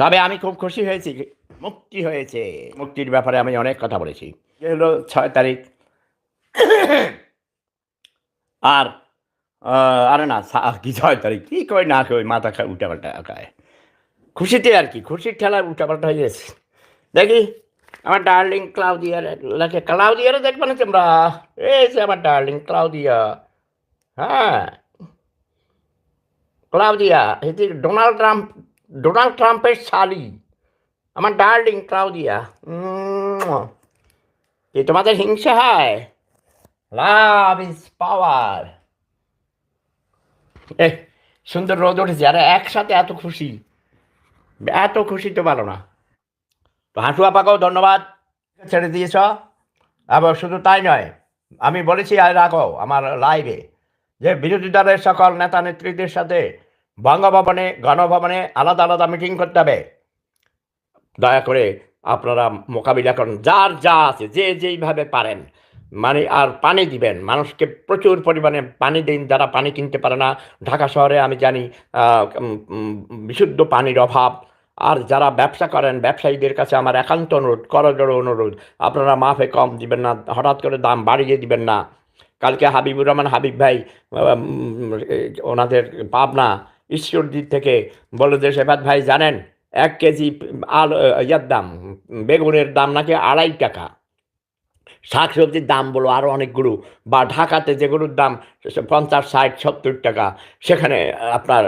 তবে আমি খুব খুশি হয়েছি, মুক্তি হয়েছে। মুক্তির ব্যাপারে আমি অনেক কথা বলেছি। এ হলো ছয় তারিখ। আর আরে না কি ছয় তারিখ? কি কই না কই, মাথা খায় উল্টাপাল্টা খায় খুশিতে আর কি, খুশির ঠেলায় উল্টাপাল্টা হয়ে গেছে। দেখি, আমার ডার্লিং ক্লাউদিয়ার লাগে ক্লাউদিয়ারে দেখবে না তোমরা? এই যে আমার ডার্লিং ক্লাউদিয়া। হ্যাঁ। ক্লাউদিয়া, এটি ডোনাল্ড ট্রাম্প ডোনাল্ড ট্রাম্পের শালি আমার ডার্লিং ক্লাউদিয়া কি তোমাদের হিংসা হয় লাভ ইজ পাওয়ার এ সুন্দর রোদ উঠেছে আরে একসাথে এত খুশি এত খুশি তো ভালো না তো হাঁটু আপাকেও ধন্যবাদ ছেড়ে দিয়েছ আবার শুধু তাই নয় আমি বলেছি আর রাখো আমার লাইভে যে বিরোধী দলের সকল নেতা নেত্রীদের সাথে বঙ্গভবনে গণভবনে আলাদা আলাদা মিটিং করতে হবে। দয়া করে আপনারা মোকাবিলা করুন। যার যা আছে, যে যেইভাবে পারেন। মানে আর পানি দিবেন। মানুষকে প্রচুর পরিমাণে পানি দিন। যারা পানি কিনতে পারে না, ঢাকা শহরে আমি জানি বিশুদ্ধ পানির অভাব। আর যারা ব্যবসা করেন, ব্যবসায়ীদের কাছে আমার একান্ত অনুরোধ, করজোড়ো অনুরোধ, আপনারা মাফে কম দিবেন না, হঠাৎ করে দাম বাড়িয়ে দিবেন না। কালকে হাবিবুর রহমান হাবিব ভাই ওনাদের পাবনা ঈশ্বরদীর থেকে বলে যে সেবাদ ভাই, জানেন, এক কেজি আল ইয়ার দাম, বেগুনের দাম নাকি আড়াই টাকা। শাক সবজির দাম বলো আরও অনেকগুলো বা ঢাকাতে যেগুলোর দাম পঞ্চাশ, ষাট, সত্তর টাকা, সেখানে আপনার